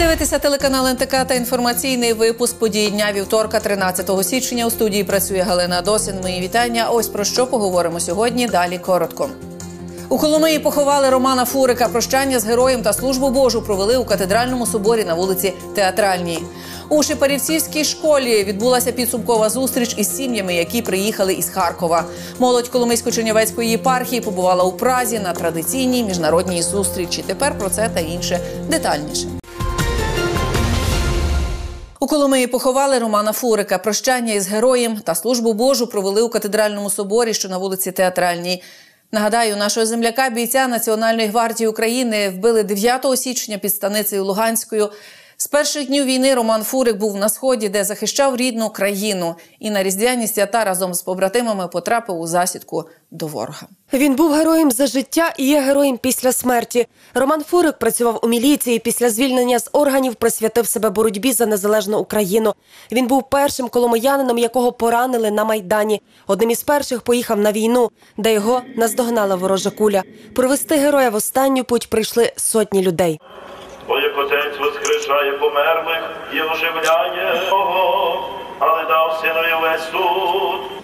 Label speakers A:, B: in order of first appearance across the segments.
A: дивитеся телеканал НТК та інформаційний випуск подій дня вівторка, 13 січня. У студії працює Галина Досин. Мої вітання. Ось про що поговоримо сьогодні. Далі коротко. У Коломиї поховали Романа Фурика. Прощання з героєм та службу Божу провели у катедральному соборі на вулиці Театральній. У Шепарівцівській школі відбулася підсумкова зустріч із сім'ями, які приїхали із Харкова. Молодь Коломийсько-Чернівецької єпархії побувала у Празі на традиційній міжнародній зустрічі. Тепер про це та інше детальніше. У Коломиї поховали Романа Фурика. Прощання із героєм та службу Божу провели у катедральному соборі, що на вулиці Театральній. Нагадаю, нашого земляка бійця Національної гвардії України вбили 9 січня під станицею Луганською. З перших днів війни Роман Фурик був на сході, де захищав рідну країну, і на різдвяні свята разом з побратимами потрапив у засідку до ворога.
B: Він був героєм за життя і є героєм після смерті. Роман Фурик працював у міліції. Після звільнення з органів присвятив себе боротьбі за незалежну Україну. Він був першим коломиянином, якого поранили на майдані. Одним із перших поїхав на війну, де його наздогнала ворожа куля. Провести героя в останню путь прийшли сотні людей.
C: Бо як отець воскрешає померлих і оживляє Його, але дав синові весь суд.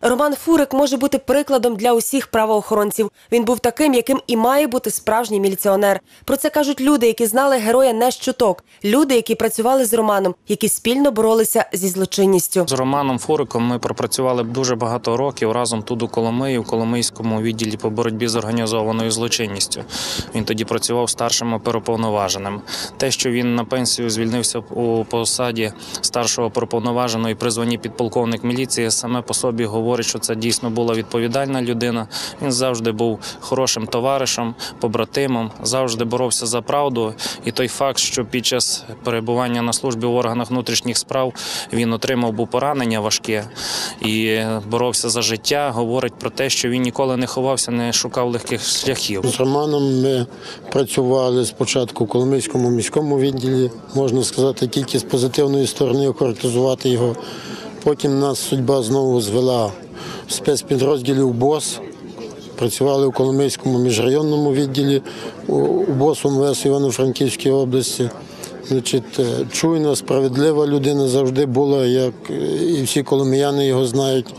B: Роман Фурик може бути прикладом для усіх правоохоронців. Він був таким, яким і має бути справжній міліціонер. Про це кажуть люди, які знали героя не чуток. Люди, які працювали з Романом, які спільно боролися зі злочинністю.
D: З Романом Фуриком ми пропрацювали дуже багато років разом тут у Коломиї, у Коломийському відділі по боротьбі з організованою злочинністю. Він тоді працював старшим оперуповноваженим. Те, що він на пенсію звільнився у посаді старшого оперуповноваженого і при підполковник міліції, саме по собі говорить, що це дійсно була відповідальна людина. Він завжди був хорошим товаришем, побратимом, завжди боровся за правду. І той факт, що під час перебування на службі в органах внутрішніх справ він отримав був поранення важке і боровся за життя, говорить про те, що він ніколи не ховався, не шукав легких шляхів.
E: З Романом ми працювали спочатку в Коломийському міському відділі, можна сказати, тільки з позитивної сторони охарактеризувати його. Потім нас судьба знову звела спецпідрозділів БОС. Працювали у Коломийському міжрайонному відділі у БОС УМВС Івано-Франківській області. Значить, е, чуйна, справедлива людина завжди була, як і всі коломияни його знають.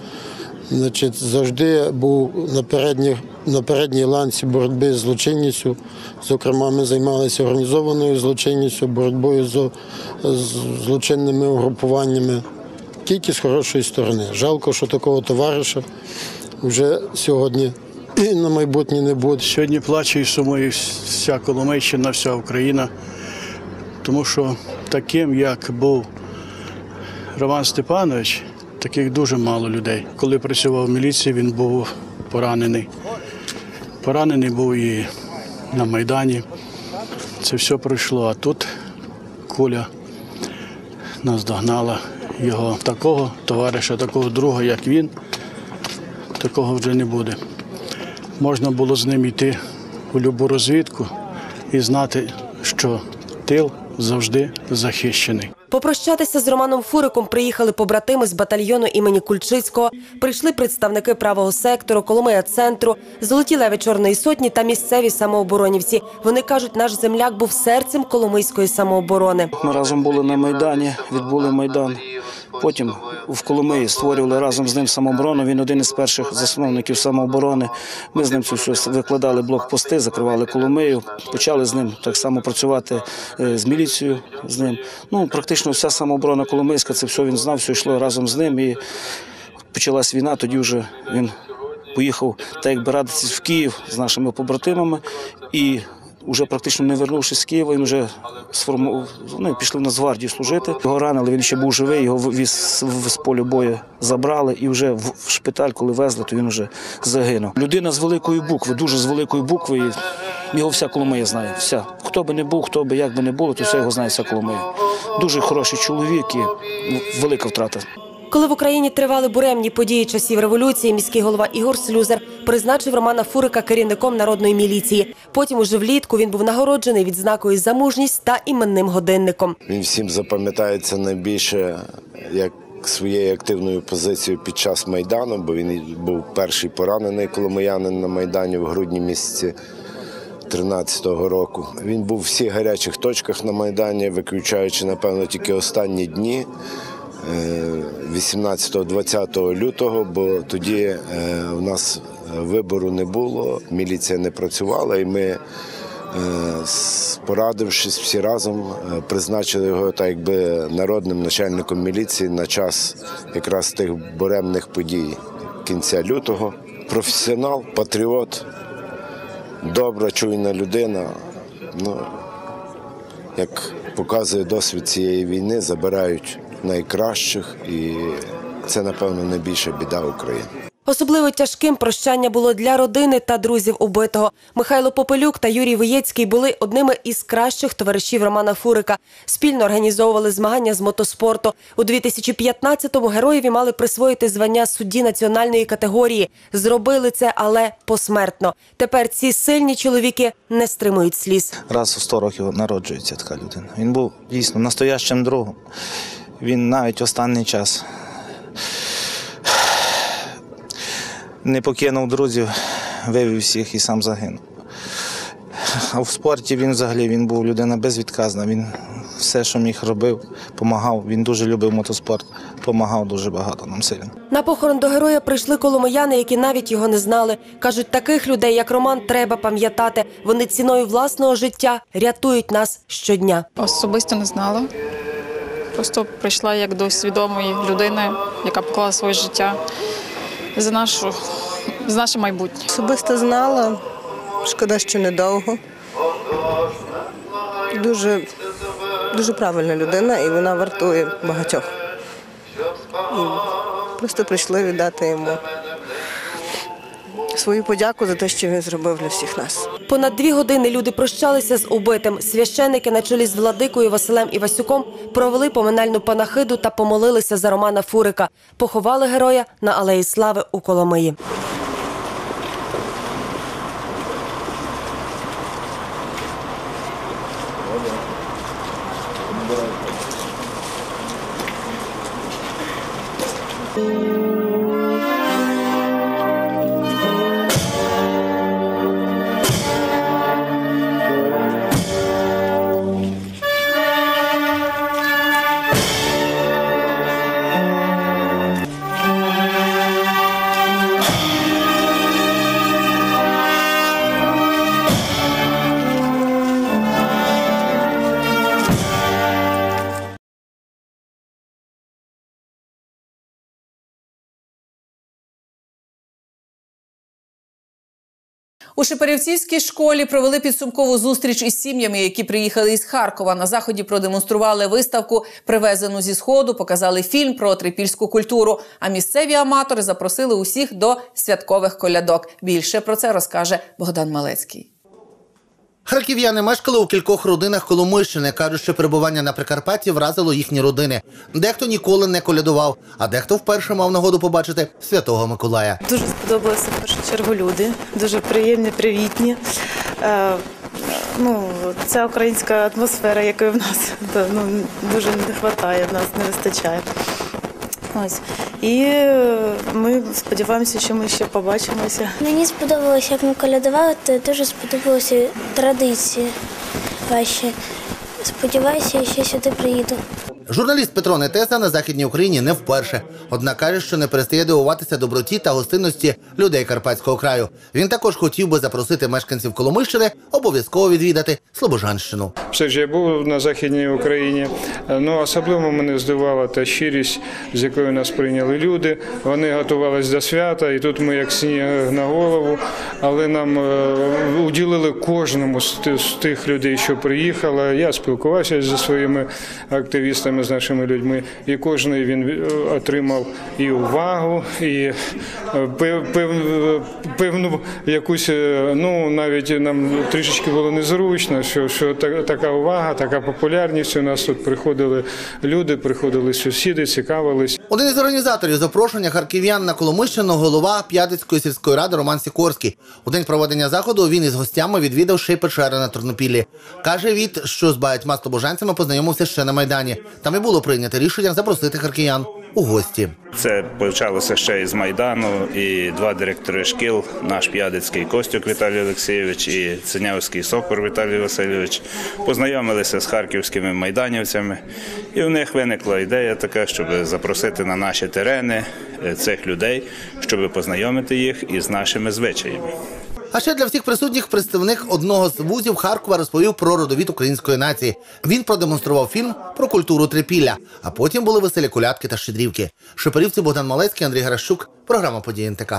E: Значить, завжди був на передній, на передній ланці боротьби з злочинністю. Зокрема, ми займалися організованою злочинністю, боротьбою з злочинними угрупуваннями. Тільки з хорошої сторони. Жалко, що такого товариша вже сьогодні і на майбутнє не буде.
F: Сьогодні плаче і сумує вся Коломийщина, вся Україна, тому що таким, як був Роман Степанович, таких дуже мало людей. Коли працював в міліції, він був поранений. Поранений був і на Майдані. Це все пройшло, а тут куля нас догнала. Його такого товариша, такого друга, як він, такого вже не буде. Можна було з ним йти у любу розвідку і знати, що тил завжди захищений.
B: Попрощатися з Романом Фуриком приїхали побратими з батальйону імені Кульчицького. Прийшли представники правого сектору, Коломия центру, золоті леви Чорної сотні та місцеві самооборонівці. Вони кажуть, наш земляк був серцем Коломийської самооборони.
D: Ми разом були на Майдані, відбули Майдан. Потім в Коломиї створювали разом з ним самооборону. Він один із перших засновників самооборони. Ми з ним це все викладали блокпости, закривали Коломию. Почали з ним так само працювати е, з міліцією. З ним ну практично вся самооборона Коломийська, це все він знав, все йшло разом з ним. І почалась війна. Тоді вже він поїхав так якби радитися в Київ з нашими побратимами і. Уже практично не вернувшись з Києва, він вже сформував, ну, пішли в Нацгвардію служити. Його ранили, він ще був живий, його віз з полю бою забрали і вже в шпиталь, коли везли, то він вже загинув. Людина з великої букви, дуже з великої букви. Його вся Коломия знає. Вся. Хто би не був, хто би як би не було, то все його знає вся Коломия. Дуже хороший чоловік і велика втрата.
B: Коли в Україні тривали буремні події часів революції, міський голова Ігор Слюзер призначив Романа Фурика керівником народної міліції. Потім, уже влітку, він був нагороджений відзнакою за мужність та іменним годинником.
G: Він всім запам'ятається найбільше як своєю активною позицією під час Майдану, бо він був перший поранений коломиянин на Майдані в грудні місяці 13-го року. Він був в всіх гарячих точках на Майдані, виключаючи, напевно, тільки останні дні. Е, 18-20 лютого, бо тоді е, у нас вибору не було, міліція не працювала, і ми Е, порадившись всі разом, е, призначили його так якби народним начальником міліції на час якраз тих буремних подій кінця лютого. Професіонал, патріот, добра, чуйна людина. Ну, як показує досвід цієї війни, забирають найкращих, і це, напевно, найбільша біда України.
B: Особливо тяжким прощання було для родини та друзів убитого. Михайло Попелюк та Юрій Виєцький були одними із кращих товаришів Романа Фурика. Спільно організовували змагання з мотоспорту. У 2015-му героєві мали присвоїти звання судді національної категорії. Зробили це, але посмертно. Тепер ці сильні чоловіки не стримують сліз.
H: раз у 100 років народжується така людина. Він був дійсно настоящим другом. Він навіть останній час не покинув друзів, вивів всіх і сам загинув. А в спорті він взагалі він був людина безвідказна. Він все, що міг, робив, допомагав. Він дуже любив мотоспорт, допомагав дуже багато нам сильно.
B: На похорон до героя прийшли коломияни, які навіть його не знали. Кажуть, таких людей, як Роман, треба пам'ятати. Вони ціною власного життя рятують нас щодня.
I: Особисто не знала. Просто прийшла як до свідомої людини, яка поклала своє життя за нашу, за наше майбутнє.
J: Особисто знала, шкода, що недовго. Дуже, дуже правильна людина і вона вартує багатьох. І просто прийшли віддати йому свою подяку за те, що він зробив для всіх нас.
B: Понад дві години люди прощалися з убитим. Священники на чолі з владикою Василем Івасюком провели поминальну панахиду та помолилися за Романа Фурика. Поховали героя на алеї Слави у Коломиї.
A: У Шепарівцівській школі провели підсумкову зустріч із сім'ями, які приїхали із Харкова. На заході продемонстрували виставку, привезену зі сходу, показали фільм про трипільську культуру. А місцеві аматори запросили усіх до святкових колядок. Більше про це розкаже Богдан Малецький.
K: Харків'яни мешкали у кількох родинах Коломийщини. кажуть, що перебування на Прикарпатті вразило їхні родини. Дехто ніколи не колядував, а дехто вперше мав нагоду побачити святого Миколая.
L: Дуже сподобалися в першу чергу люди, дуже приємні, привітні. Е, ну, це українська атмосфера, якої в нас ну, дуже не вистачає, в нас не вистачає. Ось. І е, ми сподіваємося, що ми ще побачимося.
M: Мені сподобалося, як ми колядували, то дуже сподобалися традиції ваші. Сподіваюся, я ще сюди приїду.
K: Журналіст Петро Нетеса на західній Україні не вперше. Однак каже, що не перестає дивуватися доброті та гостинності людей Карпатського краю. Він також хотів би запросити мешканців Коломийщини обов'язково відвідати Слобожанщину.
N: Все ж я був на західній Україні. Ну особливо мене здивувала та щирість, з якою нас прийняли люди. Вони готувалися до свята, і тут ми як сніг на голову. Але нам е, уділили кожному з тих людей, що приїхали. Я спілкувався зі своїми активістами. Саме з нашими людьми. І кожен він е, отримав і увагу, і е, пев- пев- певну якусь, е, ну навіть нам трішечки було незручно, що, що та- така увага, така популярність. У нас тут приходили люди, приходили сусіди, цікавились.
K: Один із організаторів запрошення харків'ян на Коломищину голова П'ятицької сільської ради Роман Сікорський. У день проведення заходу він із гостями відвідав ще й печери на Тернопіллі. Каже від, що з багатьма слобожанцями познайомився ще на майдані. Там і було прийнято рішення запросити харків'ян у гості.
O: Це почалося ще із Майдану, і два директори шкіл, наш П'ядицький Костюк Віталій Олексійович і Синявський Сокор Віталій Васильович, познайомилися з харківськими майданівцями, і в них виникла ідея така, щоб запросити на наші терени е, цих людей, щоб познайомити їх із нашими звичаями.
K: А ще для всіх присутніх представник одного з вузів Харкова розповів про родовід української нації. Він продемонстрував фільм про культуру трипілля, а потім були веселі колядки та щедрівки. Шепарівці Богдан Малецький, Андрій Гращук. Програма події НТК.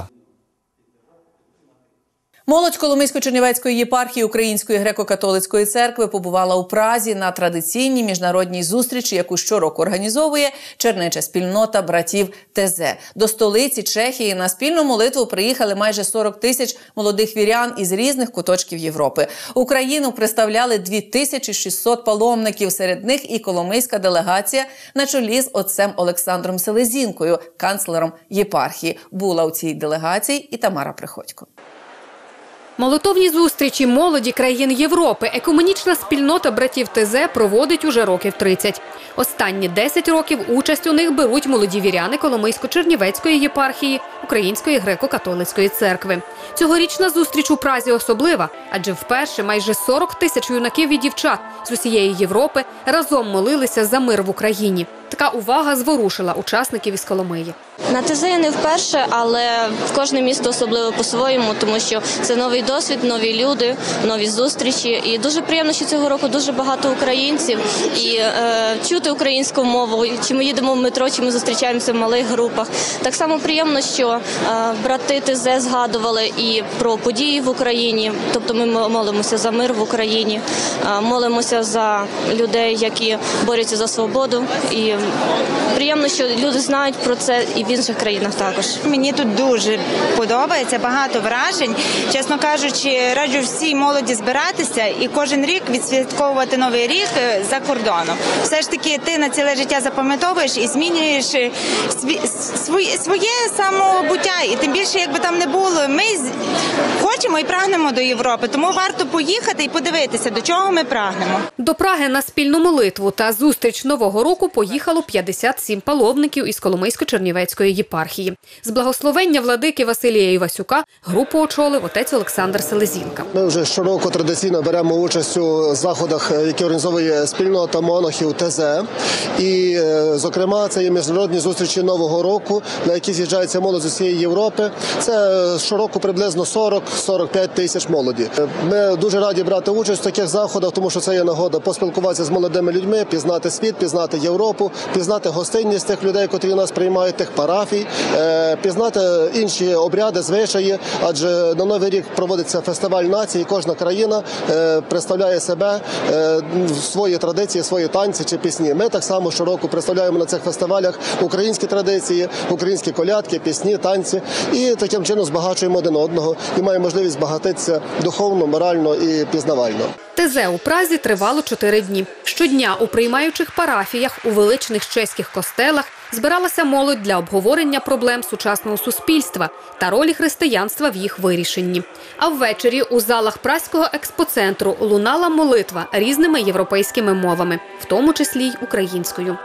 A: Молодь Коломийсько-Чернівецької єпархії Української греко-католицької церкви побувала у Празі на традиційній міжнародній зустрічі, яку щороку організовує чернеча спільнота братів ТЗ. До столиці Чехії на спільну молитву приїхали майже 40 тисяч молодих вірян із різних куточків Європи. Україну представляли 2600 паломників. Серед них і коломийська делегація на чолі з отцем Олександром Селезінкою, канцлером єпархії. Була у цій делегації і Тамара Приходько.
P: Молотовні зустрічі молоді країн Європи екуменічна спільнота братів ТЗ проводить уже років 30. Останні 10 років участь у них беруть молоді віряни Коломийсько-Чернівецької єпархії Української греко-католицької церкви. Цьогорічна зустріч у Празі особлива, адже вперше майже 40 тисяч юнаків і дівчат з усієї Європи разом молилися за мир в Україні. Така увага зворушила учасників із Коломиї.
Q: На ТЗ я не вперше, але в кожне місто особливо по-своєму, тому що це новий досвід, нові люди, нові зустрічі. І дуже приємно, що цього року дуже багато українців і е, чути українську мову. Чи ми їдемо в метро, чи ми зустрічаємося в малих групах. Так само приємно, що е, брати ТЗ згадували і про події в Україні. Тобто ми молимося за мир в Україні, е, молимося за людей, які борються за свободу. І приємно, що люди знають про це і в інших країнах також.
R: Мені тут дуже подобається, багато вражень. Чесно кажучи, раджу всій молоді збиратися і кожен рік відсвятковувати новий рік е, за кордоном. Все ж таки, ти на ціле життя запам'ятовуєш і змінюєш е, своє, своє самобуття. І тим більше, якби там не було, ми хочемо і прагнемо до Європи, тому варто поїхати і подивитися, до чого ми прагнемо.
P: До Праги на спільну молитву та зустріч нового року поїхало 57 паломників із Коломийсько-Чернівецької єпархії. З благословення владики Василія Івасюка групу очолив отець Олександр Селезінка.
S: Ми вже щороку традиційно беремо участь у заходах, е, які організовує спільнота монахів ТЗ. І, е, зокрема, це є міжнародні зустрічі Нового року, на які з'їжджається молодь з усієї Європи. Це е, щороку приблизно 40-45 тисяч молоді. Ми дуже раді брати участь в таких заходах, тому що це є нагода поспілкуватися з молодими людьми, пізнати світ, пізнати Європу, пізнати гостинність тих людей, котрі нас приймають, тих парафій, е, пізнати інші обряди, звичаї. Адже на новий рік проводиться фестиваль націй. Кожна країна е, представляє себе е, свої традиції, свої танці чи пісні. Ми так само щороку представляємо на цих фестивалях українські традиції, українські колядки, пісні, танці, і таким чином збагачуємо один одного і маємо можливість збагатитися духовно, морально і пізнавально.
P: ТЗ у Празі тривало чотири дні. Щодня у приймаючих парафіях у величних чеських костелах збиралася молодь для обговорення проблем сучасного суспільства та ролі християнства в їх вирішенні. А ввечері у залах праського експоцентру лунала молитва різними європейськими мовами, в тому числі й українською.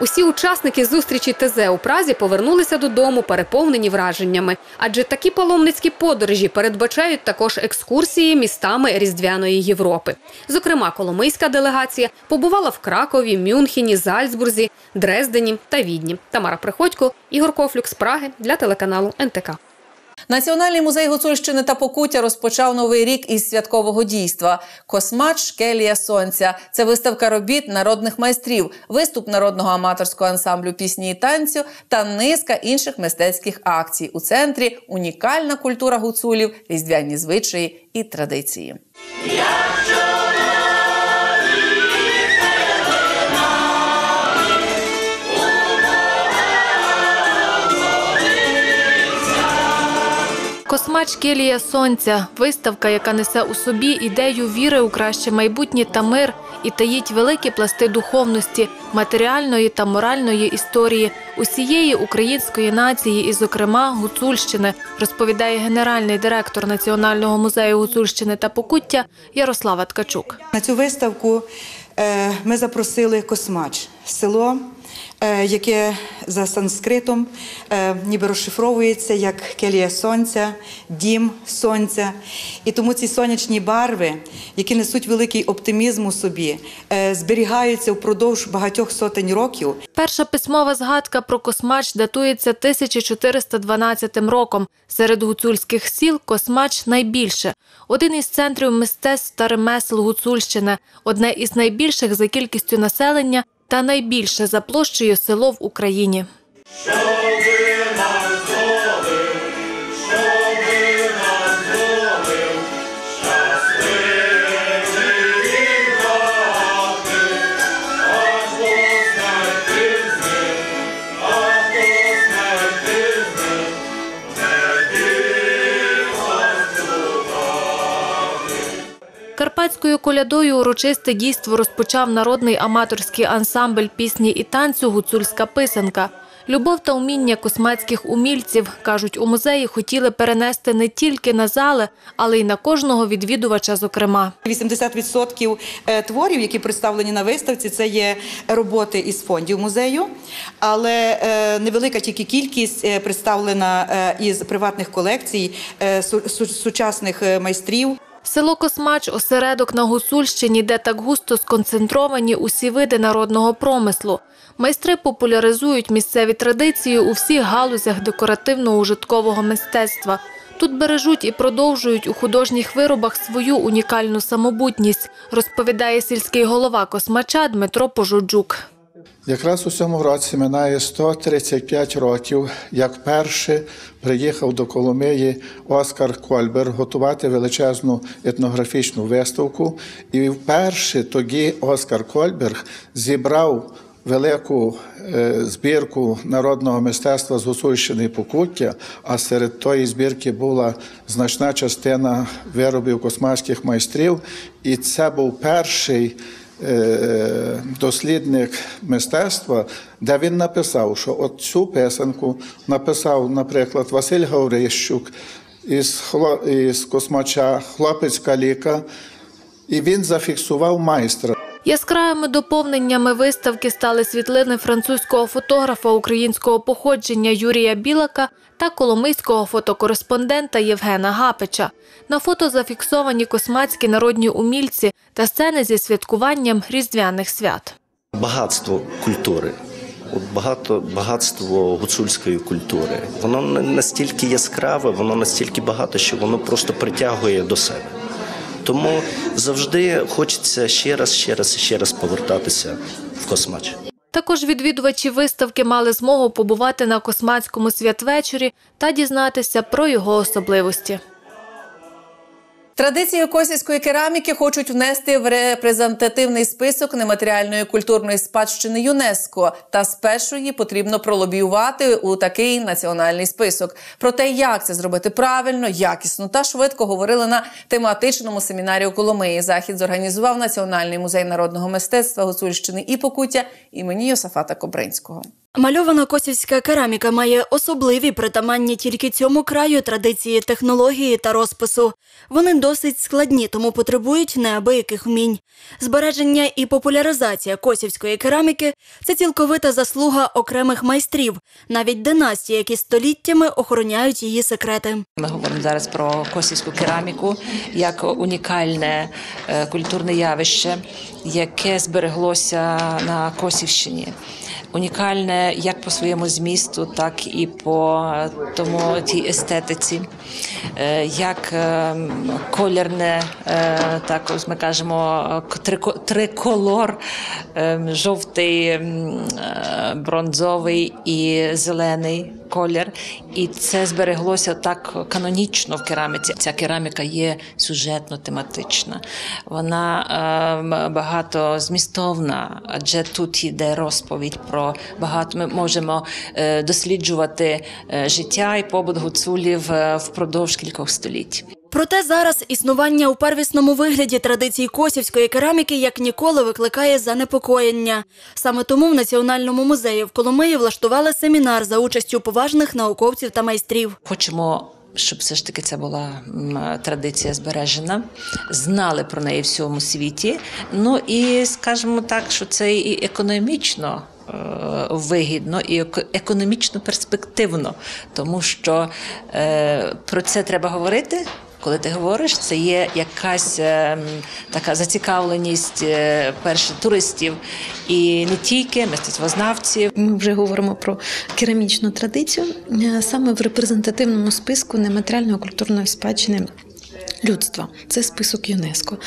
P: Усі учасники зустрічі ТЗ у Празі повернулися додому переповнені враженнями, адже такі паломницькі подорожі передбачають також екскурсії містами Різдвяної Європи. Зокрема, коломийська делегація побувала в Кракові, Мюнхені, Зальцбурзі, Дрездені та Відні. Тамара Приходько, Ігор Кофлюк з Праги для телеканалу НТК.
A: Національний музей Гуцульщини та Покуття розпочав новий рік із святкового дійства. Космач Келія Сонця. Це виставка робіт народних майстрів, виступ народного аматорського ансамблю пісні і танцю та низка інших мистецьких акцій. У центрі унікальна культура гуцулів, різдвяні звичаї і традиції.
T: Космач Келія Сонця виставка, яка несе у собі ідею віри у краще майбутнє та мир і таїть великі пласти духовності, матеріальної та моральної історії усієї української нації, і, зокрема, Гуцульщини, розповідає генеральний директор Національного музею Гуцульщини та Покуття Ярослава Ткачук.
U: На цю виставку е, ми запросили Космач, село, яке за санскритом е, ніби розшифровується як келія сонця, дім сонця. І тому ці сонячні барви, які несуть великий оптимізм у собі, е, зберігаються впродовж багатьох сотень років.
T: Перша письмова згадка про Космач датується 1412 роком. Серед гуцульських сіл Космач найбільше. Один із центрів мистецтв та ремесел Гуцульщини, одне із найбільших за кількістю населення та найбільше за площею село в Україні. Карпатською колядою урочисте дійство розпочав народний аматорський ансамбль пісні і танцю Гуцульська писанка. Любов та уміння космацьких умільців, кажуть, у музеї хотіли перенести не тільки на зали, але й на кожного відвідувача, зокрема.
U: 80% е, творів, які представлені на виставці, це є роботи із фондів музею, але е, невелика тільки кількість е, представлена із приватних колекцій су- су- сучасних майстрів.
T: Село Космач – осередок на Гуцульщині, де так густо сконцентровані усі види народного промислу. Майстри популяризують місцеві традиції у всіх галузях декоративно-ужиткового мистецтва. Тут бережуть і продовжують у художніх виробах свою унікальну самобутність, розповідає сільський голова Космача Дмитро Пожуджук.
V: Якраз у цьому році минає 135 років, як перший приїхав до Коломиї Оскар Кольбер готувати величезну етнографічну виставку. І вперше тоді Оскар Кольберг зібрав велику е, збірку народного мистецтва з Гуцульщини і Покуття, а серед тої збірки була значна частина виробів космарських майстрів. І це був перший дослідник мистецтва, де він написав, що от цю писанку написав, наприклад, Василь Гаврищук із, із Космача, хлопець Каліка, і він зафіксував майстра.
T: Яскравими доповненнями виставки стали світлини французького фотографа українського походження Юрія Білака та коломийського фотокореспондента Євгена Гапича. На фото зафіксовані космацькі народні умільці та сцени зі святкуванням різдвяних свят.
W: багатство культури. От багато багатство гуцульської культури. Воно не настільки яскраве, воно настільки багато, що воно просто притягує до себе. Тому завжди хочеться ще раз, ще раз ще раз повертатися в космач.
T: Також відвідувачі виставки мали змогу побувати на космацькому святвечорі та дізнатися про його особливості.
A: Традиції косівської кераміки хочуть внести в репрезентативний список нематеріальної культурної спадщини ЮНЕСКО. Та спершу її потрібно пролобіювати у такий національний список. Про те, як це зробити правильно, якісно та швидко говорили на тематичному семінарі у Коломиї. Захід зорганізував Національний музей народного мистецтва Гуцульщини і Покуття імені Йосафата Кобринського.
X: Мальована косівська кераміка має особливі притаманні тільки цьому краю традиції технології та розпису. Вони досить складні, тому потребують неабияких вмінь. Збереження і популяризація косівської кераміки це цілковита заслуга окремих майстрів, навіть династії, які століттями охороняють її секрети.
Y: Ми говоримо зараз про косівську кераміку як унікальне е, культурне явище, яке збереглося на Косівщині. Унікальне як по своєму змісту, так і по тому тій естетиці, Е, як е, колірне, е, так ось ми кажемо, трико- триколор, е, жовтий, е, бронзовий і зелений колір. І це збереглося так канонічно в кераміці. Ця кераміка є сюжетно-тематична. Вона е, багато змістовна, адже тут йде розповідь про багато. Ми можемо е, досліджувати е, життя і побут гуцулів е, впродовж кількох століть.
X: Проте зараз існування у первісному вигляді традицій косівської кераміки як ніколи викликає занепокоєння. Саме тому в Національному музеї в Коломиї влаштували семінар за участю поважних науковців та майстрів.
Y: Хочемо. Щоб все ж таки це була традиція збережена, знали про неї в всьому світі. Ну і скажімо так, що це і економічно е, вигідно, і еко- економічно перспективно, тому що е, про це треба говорити. Коли ти говориш, це є якась е, така зацікавленість перших перше туристів і не тільки мистецтвознавців.
Z: Ми вже говоримо про керамічну традицію е, саме в репрезентативному списку нематеріальної культурної спадщини людства. Це список ЮНЕСКО.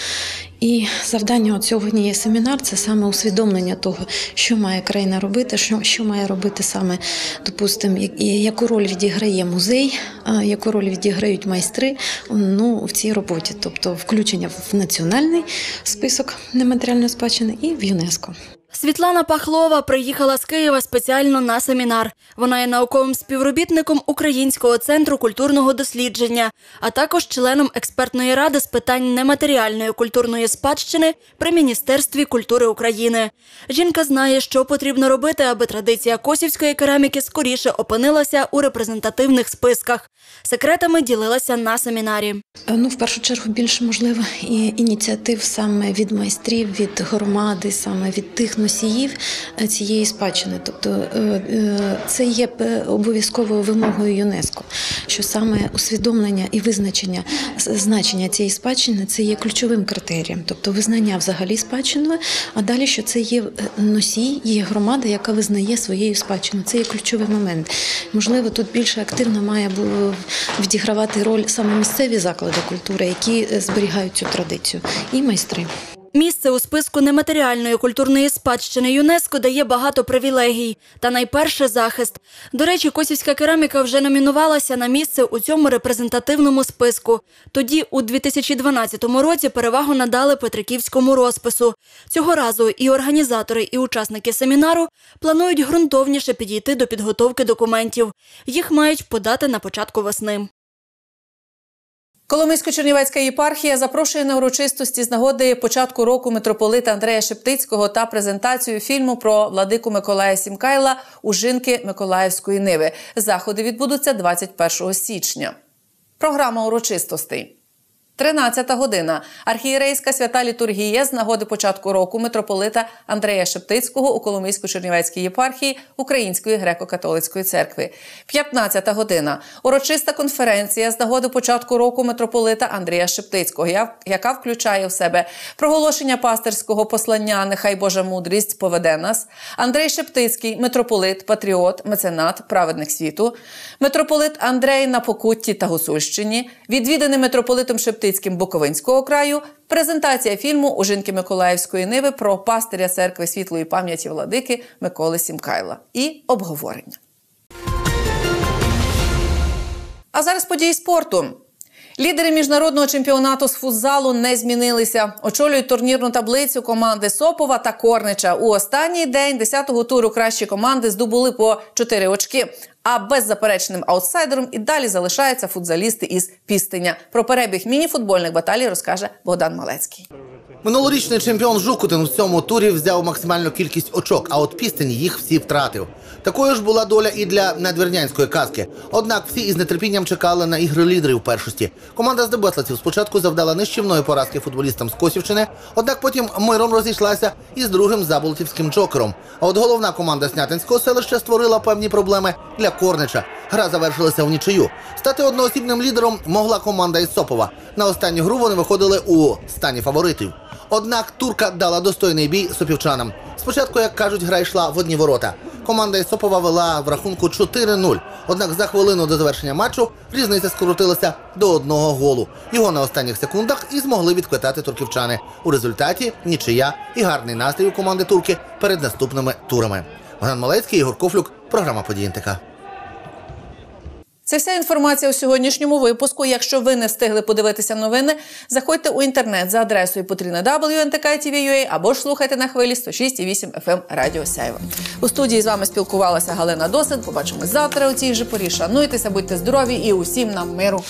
Z: І завдання от сьогодні є семінар це саме усвідомлення того, що має країна робити, що, що має робити саме, допустимо, яку роль відіграє музей, яку роль відіграють майстри ну, в цій роботі, тобто включення в національний список нематеріальної спадщини і в ЮНЕСКо.
X: Світлана Пахлова приїхала з Києва спеціально на семінар. Вона є науковим співробітником Українського центру культурного дослідження, а також членом експертної ради з питань нематеріальної культурної спадщини при Міністерстві культури України. Жінка знає, що потрібно робити, аби традиція косівської кераміки скоріше опинилася у репрезентативних списках. Секретами ділилася на семінарі.
Z: Е, Ну, в першу чергу, більше можливо і ініціатив саме від майстрів, від громади, саме від тих носіїв е, цієї спадщини. Тобто е, е, це є обов'язковою вимогою ЮНЕСКо, що саме усвідомлення і визначення значення цієї спадщини це є ключовим критерієм, тобто визнання взагалі спадщиною, а далі, що це є носій, є громада, яка визнає своєю спадщиною. Це є ключовий момент. Можливо, тут більше активно має відігравати роль саме місцеві заклади культури, які зберігають цю традицію, і майстри.
X: Місце у списку нематеріальної культурної спадщини ЮНЕСКо дає багато привілегій та найперше захист. До речі, косівська кераміка вже номінувалася на місце у цьому репрезентативному списку. Тоді, у 2012 році, перевагу надали Петриківському розпису. Цього разу і організатори, і учасники семінару планують ґрунтовніше підійти до підготовки документів. Їх мають подати на початку весни.
A: Коломийсько-Чернівецька єпархія запрошує на урочистості з нагоди початку року митрополита Андрея Шептицького та презентацію фільму про владику Миколая Сімкайла у жінки Миколаївської ниви. Заходи відбудуться 21 січня. Програма урочистостей. 13 година. Архієрейська свята літургія з нагоди початку року митрополита Андрея Шептицького у Коломийсько-Чернівецькій єпархії Української греко-католицької церкви. 15 година. Урочиста конференція з нагоди початку року митрополита Андрія Шептицького, яка включає в себе проголошення пастирського послання Нехай Божа мудрість поведе нас. Андрей Шептицький, митрополит, патріот, меценат, праведник світу. Митрополит Андрей на Покутті та Гусульщині, відвіданий митрополитом Шептицьким Буковинського краю, презентація фільму у жінки Миколаївської ниви про пастиря церкви світлої пам'яті владики Миколи Сімкайла і обговорення. А зараз події спорту. Лідери міжнародного чемпіонату з футзалу не змінилися. Очолюють турнірну таблицю команди Сопова та Корнича. У останній день 10-го туру кращі команди здобули по 4 очки. А беззаперечним аутсайдером і далі залишаються футзалісти із Пістиня. Про перебіг міні-футбольних баталій розкаже Богдан Малецький.
K: Минулорічний чемпіон Жукутин у цьому турі взяв максимальну кількість очок, а от Пістень їх всі втратив. Такою ж була доля і для надвірнянської казки. Однак всі із нетерпінням чекали на ігри лідерів першості. Команда з Дебеслаців спочатку завдала нищівної поразки футболістам з Косівщини, однак потім миром розійшлася із другим заболотівським джокером. А от головна команда Снятинського селища створила певні проблеми для Корнича. Гра завершилася в нічию. Стати одноосібним лідером могла команда із Сопова. На останню гру вони виходили у стані фаворитів. Однак турка дала достойний бій сопівчанам. Спочатку, як кажуть, гра йшла в одні ворота. Команда із Сопова вела в рахунку 4-0. Однак за хвилину до завершення матчу різниця скоротилася до одного голу. Його на останніх секундах і змогли відквитати турківчани. У результаті нічия і гарний настрій у команди турки перед наступними турами. Богдан Малецький, Ігор Кофлюк, програма «Події НТК».
A: Це вся інформація у сьогоднішньому випуску. Якщо ви не встигли подивитися новини, заходьте у інтернет за адресою потрібна WNTK.TV.ua або ж слухайте на хвилі 106,8 FM Радіо Сяйва. У студії з вами спілкувалася Галина Досин. Побачимось завтра у цій же порі. Шануйтеся, будьте здорові і усім нам миру.